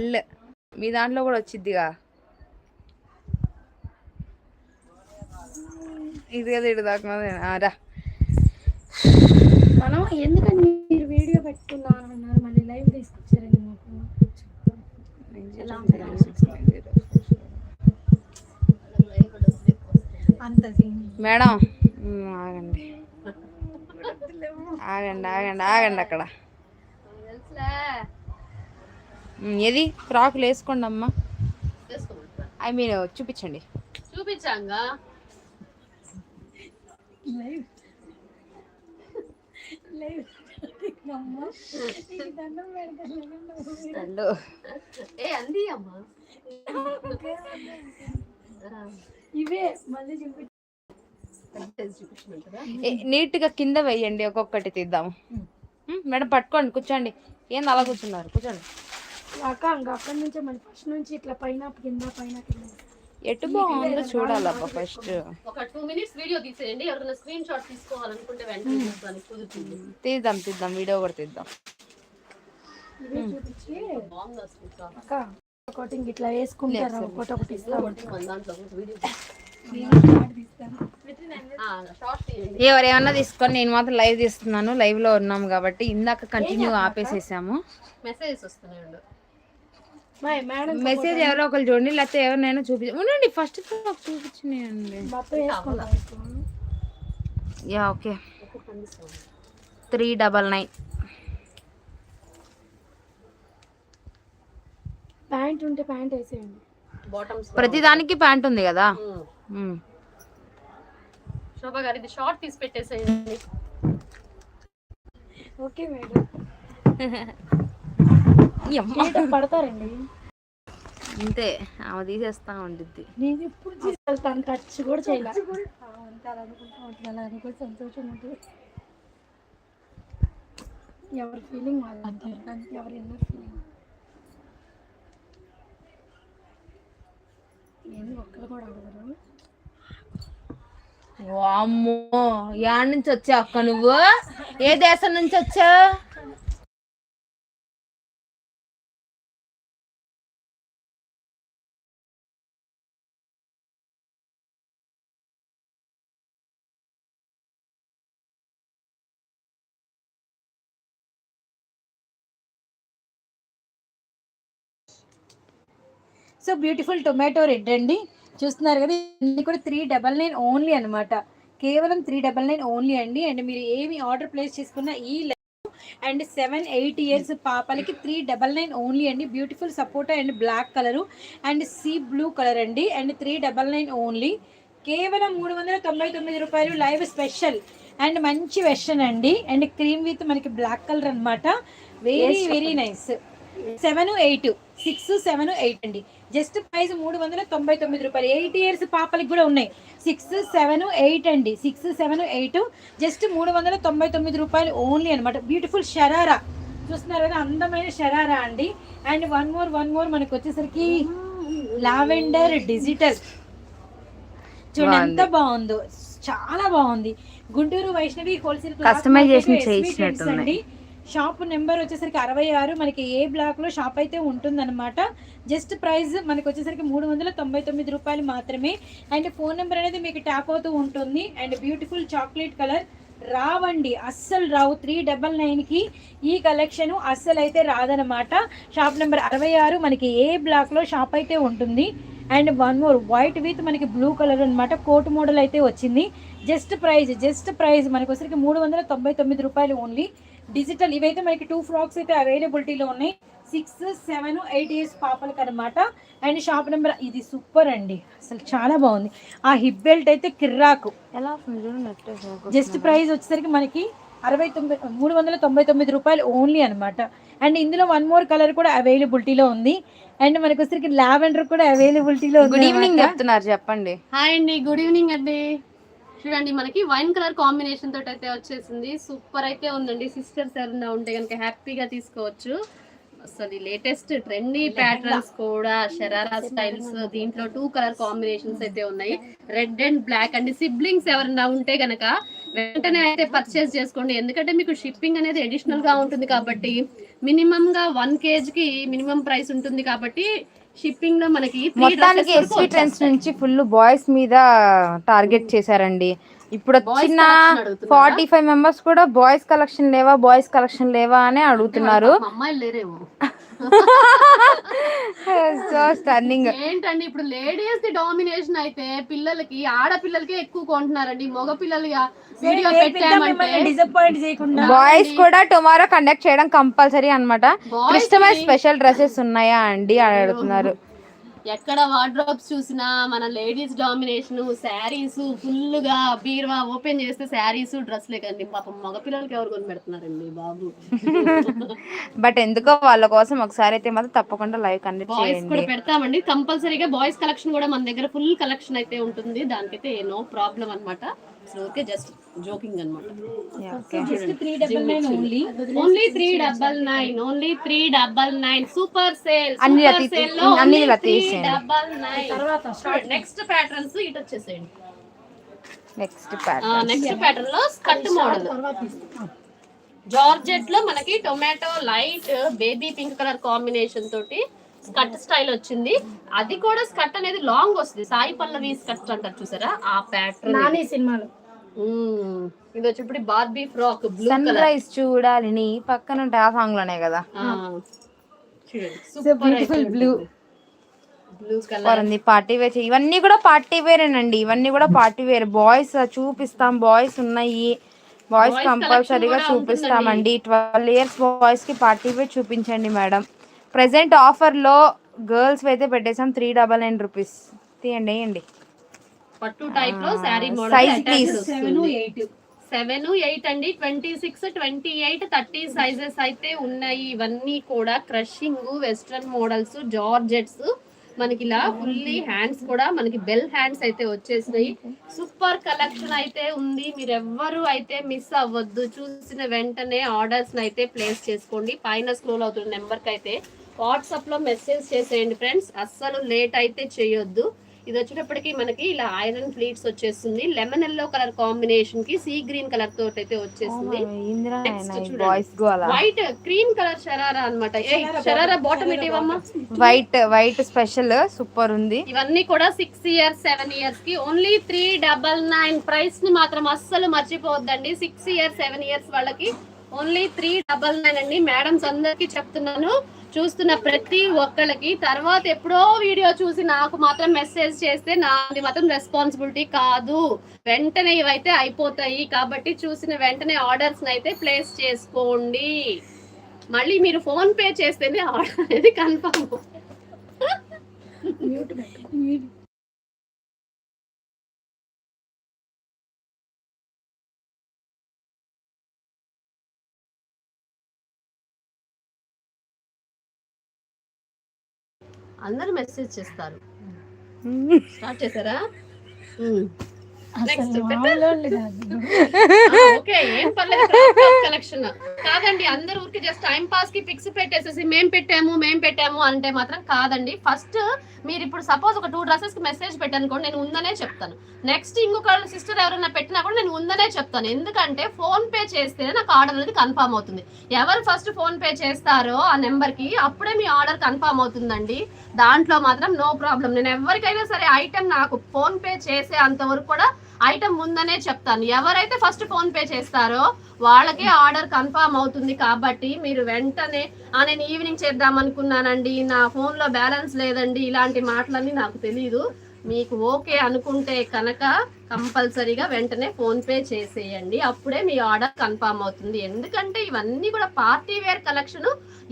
ఇల్లు మీ దాంట్లో కూడా వచ్చిద్దిగా? ఇది కదా ఇటు దాకా రా. మనం ఎందుకని మీరు వీడియో పెట్టుకున్నారు అన్నారు? మళ్ళీ లైవ్ తీసుకొచ్చారండి మాకు? మేడం ఆగండి. ఆగండి ఆగండి ఆగండి అక్కడ. ఏది? ఫ్రాకులు వేసుకోండి అమ్మా ఐ మీన్ చూపించండి. చూపించాంగా? ఏ అంది అమ్మా. ఇవే మళ్ళీ ఏ, నీట్గా కింద వేయండి ఒక్కొక్కటి తీద్దాము. మేడం పట్టుకోండి కూర్చోండి. ఏంది అలా కూర్చున్నారు? కూర్చోండి. అక్క ఇంకా అక్కడి నుంచే మళ్ళీ ఫస్ట్ నుంచి ఇట్లా పైన కింద పైన కింద. ఎటు బాగుందో చూడాలబ్బా ఫస్ట్ ఒక టూ మినిట్స్ వీడియో తీసేయండి. ఎవరైనా స్క్రీన్ షాట్ తీసుకోవాలనుకుంటే వెంటనే తీసుకోవాలి కుదురుతుంది. తీద్దాం తీద్దాం. వీడియో కూడా తీద్దాం. బాగుంది అసలు. అక్క ఒకటి ఇట్లా వేసుకుంటారు ఒకటి ఒకటి ఇస్తా మన దాంట్లో ఒక వీడియో షార్ట్ తీయండి. ఎవరు ఏమన్నా తీసుకొని నేను మాత్రం లైవ్ తీస్తున్నాను. లైవ్లో ఉన్నాము కాబట్టి ఇందాక కంటిన్యూ ఆపేసేసాము. మెసేజెస్ మేడం మెసేజ్ ఎవరో ఒకరు చూడండి లేకపోతే ఎవరినైనా చూపించ ఉండండి first frock చూపించినాయండి. Yeah okay. Three double nine. Pant ఉంటే ప్యాంట్ వేసేయండి. బాటమ్స్ ప్రతి దానికి ప్యాంట్ ఉంది కదా? మ్మ్. శోభా గారు ఇది షార్ట్ తీసి పెట్టేసేయండి. Okay madam. పడతారండి. అంతే ఆమె తీసేస్తా ఉండిద్ది. నేను ఇప్పుడు తీసుకెళ్తాను టచ్ కూడా చేయాలి. అలా అనుకుంటా సంతోషం ఉంటుంది. ఎవరి ఫీలింగ్ వాళ్ళ ఎవరి ఎన్నో ఫీలింగ్ ఏంది ఒక్కరు కూడా అడగరు. వామ్మో యాడ్ నుంచి వచ్చావు అక్క నువ్వు? ఏ దేశం నుంచి వచ్చా సో బ్యూటిఫుల్ టొమాటో రెడ్ అండి. చూస్తున్నారు కదా ఇది కూడా త్రీ డబల్ నైన్ ఓన్లీ అనమాట కేవలం త్రీ డబల్ నైన్ ఓన్లీ అండి. అండ్ మీరు ఏమి ఆర్డర్ ప్లేస్ చేసుకున్న ఈ అండ్ సెవెన్ ఎయిట్ ఇయర్స్ పాపలకి త్రీ డబల్ నైన్ ఓన్లీ అండి. Beautiful sapota and black colour and sea blue colour అండి. And three double nine only కేవలం మూడు వందల తొంభై తొమ్మిది రూపాయలు లైవ్ స్పెషల్ అండ్ మంచి వెర్షన్ అండి. అండ్ క్రీమ్ విత్ మనకి బ్లాక్ కలర్ అన్నమాట. Very very nice seven eight six seven eight అండి. జస్ట్ ప్రైస్ మూడు వందల తొంభై తొమ్మిది రూపాయలు. ఎయిట్ ఇయర్స్ పాపలకి కూడా ఉన్నాయి. సిక్స్ సెవెన్ ఎయిట్ అండి. సిక్స్ సెవెన్ ఎయిట్ జస్ట్ మూడు వందల తొంభై తొమ్మిది రూపాయలు ఓన్లీ అనమాట బ్యూటిఫుల్ షరారా చూస్తున్నారు కదా అందమైన షరారా అండి. And one more one more మనకి వచ్చేసరికి లావెండర్ డిజిటల్. చూడండి ఎంత బాగుందో. చాలా బాగుంది. గుంటూరు వైష్ణవి హోల్సేల్ చేయించినట్టున్నాయి. షాప్ నెంబర్ వచ్చేసరికి అరవై ఆరు. మనకి ఏ బ్లాక్లో షాప్ అయితే ఉంటుందన్నమాట. జస్ట్ ప్రైస్ మనకి వచ్చేసరికి మూడు వందల తొంభై తొమ్మిది రూపాయలు మాత్రమే. అండ్ ఫోన్ నెంబర్ అనేది మీకు ట్యాప్ అవుతూ ఉంటుంది. అండ్ బ్యూటిఫుల్ చాక్లెట్ కలర్ రావండి. అస్సలు రావు. త్రీ డబల్ నైన్కి ఈ కలెక్షన్ అస్సలు అయితే రాదనమాట షాప్ నెంబర్ అరవై ఆరు మనకి ఏ బ్లాక్లో షాప్ అయితే ఉంటుంది. And one more white with మనకి బ్లూ కలర్ అనమాట కోట్ మోడల్ అయితే వచ్చింది. జస్ట్ ప్రైజ్ జస్ట్ ప్రైజ్ మనకు వచ్చరికి మూడు వందల తొంభై తొమ్మిది రూపాయలు ఓన్లీ. డిజిటల్ ఇవైతే మనకి టూ ఫ్రాక్స్ అయితే అవైలబిలిటీలో ఉన్నాయి. సిక్స్ సెవెన్ ఎయిట్ ఇయర్స్ పాపలకి అనమాట అండ్ షాప్ నెంబర్ ఇది సూపర్ అండి. అసలు చాలా బాగుంది. ఆ హిప్ బెల్ట్ అయితే కిర్రాకు. ఎలా జస్ట్ ప్రైస్ వచ్చేసరికి మనకి అరవై తొమ్మిది మూడు వందల తొంభై తొమ్మిది రూపాయలు ఓన్లీ అనమాట అండ్ ఇందులో వన్ మోర్ కలర్ కూడా అవైలబిలిటీలో ఉంది. అండ్ మనకి వచ్చరికి లావెండర్ కూడా అవైలబిలిటీలో ఉంది గుడ్ ఈవినింగ్. చెప్తున్నారు చెప్పండి. హాయ్ అండి గుడ్ ఈవినింగ్ అండి. చూడండి మనకి వైన్ కలర్ కాంబినేషన్ తోటి అయితే వచ్చేసింది. సూపర్ అయితే ఉందండి. సిస్టర్స్ ఎవరైనా ఉంటే కనుక హ్యాపీగా తీసుకోవచ్చు. అసలు లేటెస్ట్ ట్రెండీ ప్యాటర్న్స్ కూడా షరారా స్టైల్స్ దీంట్లో టూ కలర్ కాంబినేషన్స్ అయితే ఉన్నాయి. Red and black and. Siblings ఎవరైనా ఉంటే గనక వెంటనే అయితే పర్చేస్ చేసుకోండి. ఎందుకంటే మీకు షిప్పింగ్ అనేది అడిషనల్గా ఉంటుంది కాబట్టి మినిమం గా వన్ కేజీ కి మినిమం ప్రైస్ ఉంటుంది కాబట్టి షిప్పింగ్లో మనకి మొత్తానికి ఎస్వి ట్రెండ్స్. నుంచి ఫుల్ బాయ్స్ మీద టార్గెట్ చేశారండి ఇప్పుడు వచ్చిన? ఫార్టీ ఫైవ్ మెంబర్స్ కూడా బాయ్స్ కలెక్షన్ లేవా బాయ్స్ కలెక్షన్ లేవా అని అడుగుతున్నారు. సో స్టన్నింగ్ ఏంటండి ఇప్పుడు లేడీస్ ది డామినేషన్ అయితే పిల్లలకి ఆడపిల్లలకే ఎక్కువ కొంటున్నారండి. మగ పిల్లలు వీడియో పెట్టామంటే. బాయ్స్ కూడా టుమారో కండక్ట్ చేయడం కంపల్సరీ అన్నమాట. Boys క్రిస్టమైజ్ కి- స్పెషల్ డ్రెస్సెస్ ఉన్నాయా అండి అని అడుగుతున్నారు. ఎక్కడ వార్డ్రోబ్స్ చూసినా మన లేడీస్ డామినేషన్ శారీస్ ఫుల్గా బీరువా ఓపెన్ చేస్తే శారీస్ డ్రెస్లే కండి. పాపం మగ పిల్లలకి ఎవరు కొని పెడుతున్నారండి బాబు? బట్ ఎందుకో వాళ్ళ కోసం ఒకసారి అయితే మాత్రం తప్పకుండా లైవ్ కండక్ట్ బాయ్స్ కూడా పెడతామండి. కంపల్సరీగా బాయ్స్ కలెక్షన్ కూడా మన దగ్గర ఫుల్ కలెక్షన్ అయితే ఉంటుంది. దానికైతే no problem okay just joking అనమాట just three double nine only only three double nine only three double nine super sale అన్ని సూపర్ రతి- సేల్లో అన్ని. డబల్ నైన్ తర్వాత నెక్స్ట్ ప్యాటర్న్స్ ఇటు వచ్చేసేయండి. నెక్స్ట్ ప్యాటర్న్ నెక్స్ట్ ప్యాటర్న్లో స్కర్ట్ మోడల్ జార్జెట్లో మనకి tomato light baby pink colour combination తోటి స్కర్ట్ స్టైల్ వచ్చింది. అది కూడా స్కర్ట్ అనేది లాంగ్ వస్తుంది. సాయి పల్లవి స్కర్ట్ అంటారు చూసారా? ఆ ప్యాటర్న్ నాని సినిమాలో. ఇది వచ్చేప్పుడు Barbie frock blue sun colour rise చూడాలి నీ. పక్కన ఉంటే ఆ సాంగ్లోనే కదా. blue. బ్లూ సూపర్ కలర్ ఉంది పార్టీ వేర్ ఇవన్నీ కూడా పార్టీ వేర్ అండి ఇవన్నీ కూడా పార్టీ వేర్. బాయ్స్ చూపిస్తాం. బాయ్స్ ఉన్నాయి. బాయ్స్ కంపల్సరీగా చూపిస్తామండి. ట్వెల్వ్ ఇయర్స్ బాయ్స్కి పార్టీ వేర్ చూపించండి మేడం. ప్రెసెంట్ ఆఫర్లో గర్ల్స్ అయితే పెట్టేసాం త్రీ డబల్ నైన్ రూపీస్. తీయండి వేయండి. పట్టు టైప్లో sari. Seven eight seven eight అండి twenty six twenty eight thirty sizes అయితే ఉన్నాయి. ఇవన్నీ కూడా క్రషింగ్ వెస్ట్రన్ మోడల్స్ జార్జెట్స్ మనకి ఇలా ఫుల్లీ హ్యాండ్స్ కూడా మనకి బెల్ హ్యాండ్స్ అయితే వచ్చేసినాయి. సూపర్ కలెక్షన్ అయితే ఉంది. మీరు ఎవ్వరు అయితే మిస్ అవ్వద్దు. చూసిన వెంటనే ఆర్డర్స్ అయితే ప్లేస్ చేసుకోండి. పైన స్క్రోల్ అవుతున్న నెంబర్కి అయితే వాట్సాప్లో మెసేజ్ చేసేయండి ఫ్రెండ్స్ అస్సలు లేట్ అయితే చేయొద్దు. ఇది వచ్చేటప్పటికి మనకి ఇలా ఐరన్ ఫ్లీట్స్ వచ్చేస్తుంది. లెమన్ ఎల్లో కలర్ కాంబినేషన్కి సీ గ్రీన్ కలర్ తోటి అయితే గోలా వైట్ క్రీమ్ కలర్ షరారా అనమాట షరారా బాటమ్ ఇవ్వమ్మా. వైట్ వైట్ స్పెషల్ సూపర్ ఉంది. ఇవన్నీ కూడా సిక్స్ ఇయర్స్ సెవెన్ ఇయర్స్కి. ఓన్లీ త్రీ డబల్ నైన్ ప్రైస్ని మాత్రం అస్సలు మర్చిపోవద్దండి. సిక్స్ ఇయర్స్ సెవెన్ ఇయర్స్ వాళ్ళకి. ఓన్లీ త్రీ డబల్ నైన్ అండి. మేడమ్స్ అందరికి చెప్తున్నాను. చూస్తున్న ప్రతి ఒక్కళ్ళకి తర్వాత ఎప్పుడో వీడియో చూసి నాకు మాత్రం మెసేజ్ చేస్తే నాది మాత్రం రెస్పాన్సిబిలిటీ కాదు. వెంటనే ఇవైతే అయిపోతాయి. కాబట్టి చూసిన వెంటనే ఆర్డర్స్ అయితే ప్లేస్ చేసుకోండి. మళ్ళీ మీరు ఫోన్ పే చేస్తేనే ఆర్డర్ అనేది కన్ఫర్మ్ అందరూ మెసేజ్ చేస్తారు. స్టార్ట్ చేశారా? నెక్స్ట్ ఓకే ఏం పర్లేదు కలెక్షన్ కాదండి అందరు ఊరికి జస్ట్ టైం పాస్కి పిక్స్ పెట్టేసేసి మేం పెట్టాము మేం పెట్టాము అంటే మాత్రం కాదండి. ఫస్ట్ మీరు ఇప్పుడు సపోజ్ ఒక టూ డ్రెస్సెస్కి మెసేజ్ పెట్టానుకోండి నేను ఉందనే చెప్తాను. నెక్స్ట్ ఇంకొక సిస్టర్ ఎవరైనా పెట్టినా కూడా నేను ఉందనే చెప్తాను. ఎందుకంటే ఫోన్ పే చేస్తేనే నాకు ఆర్డర్ అనేది కన్ఫర్మ్ అవుతుంది. ఎవరు ఫస్ట్ ఫోన్ పే చేస్తారో ఆ నెంబర్కి అప్పుడే మీ ఆర్డర్ కన్ఫర్మ్ అవుతుందండి. దాంట్లో మాత్రం నో ప్రాబ్లం నేను ఎవరికైనా సరే ఐటమ్ నాకు ఫోన్ పే చేసే అంతవరకు కూడా ఐటమ్ ఉందనే చెప్తాను. ఎవరైతే ఫస్ట్ ఫోన్ పే చేస్తారో వాళ్ళకే ఆర్డర్ కన్ఫర్మ్ అవుతుంది కాబట్టి మీరు వెంటనే "ఆ, నేను ఈవినింగ్ చేద్దాం అనుకున్నానండి నా ఫోన్లో బ్యాలెన్స్ లేదండి ఇలాంటి మాటలన్నీ నాకు తెలియదు మీకు ఓకే అనుకుంటే కనుక కంపల్సరీగా వెంటనే ఫోన్ పే చేసేయండి. అప్పుడే మీ ఆర్డర్ కన్ఫర్మ్ అవుతుంది. ఎందుకంటే ఇవన్నీ కూడా పార్టీ వేర్ కలెక్షన్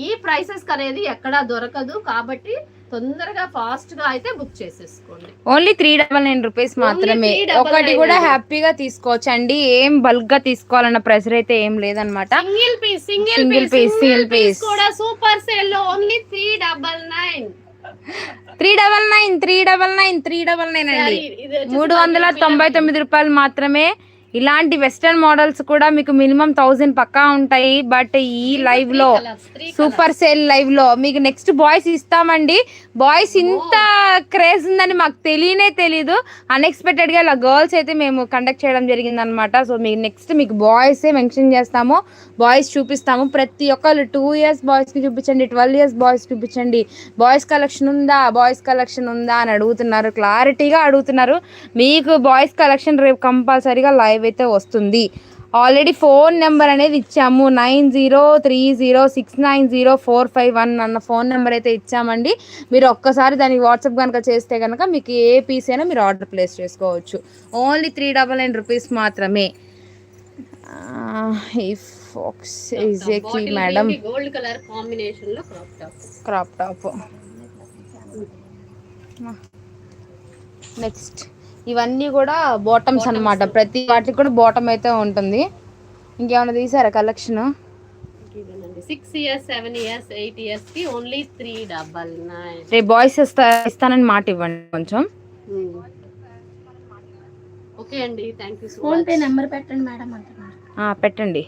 ఈ ప్రైసెస్ అనేది ఎక్కడా దొరకదు కాబట్టి తొందరగా ఫాస్ట్గా అయితే బుక్ చేసేసుకోండి. Only three double nine rupees మాత్రమే. 399 ఒకటి కూడా. హ్యాపీగా తీసుకోవచ్చు అండి ఏం బల్క్గా తీసుకోవాలన్న ప్రెషర్ అయితే ఏం లేదన్నమాట. Single piece single piece single piece. కూడా సూపర్ సేల్లో only three double nine three double nine three double nine three double nine అండి. మూడు వందల తొంభై తొమ్మిది రూపాయలు మాత్రమే ఇలాంటి వెస్టర్న్ మోడల్స్ కూడా మీకు మినిమం థౌజండ్ పక్కా ఉంటాయి. బట్ ఈ లైవ్లో సూపర్ సేల్ లైవ్లో మీకు నెక్స్ట్ బాయ్స్ ఇస్తామండి. బాయ్స్ ఇంత క్రేజ్ ఉందని మాకు తెలియనే తెలీదు. అన్ఎక్స్పెక్టెడ్గా ఇలా గర్ల్స్ అయితే మేము కండక్ట్ చేయడం జరిగింది అనమాట సో మీకు నెక్స్ట్ మీకు బాయ్స్ మెన్షన్ చేస్తాము. బాయ్స్ చూపిస్తాము. ప్రతి ఒక్కళ్ళు టూ ఇయర్స్ బాయ్స్కి చూపించండి ట్వెల్వ్ ఇయర్స్ బాయ్స్ చూపించండి. బాయ్స్ కలెక్షన్ ఉందా? బాయ్స్ కలెక్షన్ ఉందా? అని అడుగుతున్నారు. క్లారిటీగా అడుగుతున్నారు. మీకు బాయ్స్ కలెక్షన్ రేపు కంపల్సరీగా లైవ్ అయితే వస్తుంది. ఆల్రెడీ ఫోన్ నెంబర్ అనేది ఇచ్చాము. Nine zero three zero six nine zero four five one అన్న ఫోన్ నెంబర్ అయితే ఇచ్చామండి. మీరు ఒక్కసారి దానికి వాట్సాప్ కనుక చేస్తే కనుక మీకు ఏ పీస్ అయినా మీరు ఆర్డర్ ప్లేస్ చేసుకోవచ్చు. Only three double nine rupees మాత్రమే. ఈ ఫాక్స్ ఎగ్జాక్ట్లీ మేడం గోల్డ్ కలర్ కాంబినేషన్లో crop top crop top next ఇవన్నీ కూడా బాటమ్స్ అన్నమాట. ప్రతి వాటికి కూడా బాటమ్ అయితే ఉంటుంది. ఇంకేమైనా తీసారా collection six years seven years eight ఇయర్స్కి ఓన్లీ త్రీ డబల్ నైన్ రేపు బాయ్స్ ఇస్తా ఇస్తానని మాట ఇవ్వండి కొంచెం. ఓకే అండి thank you PhonePe number పెట్టండి మేడం అంటున్నారు. పెట్టండి.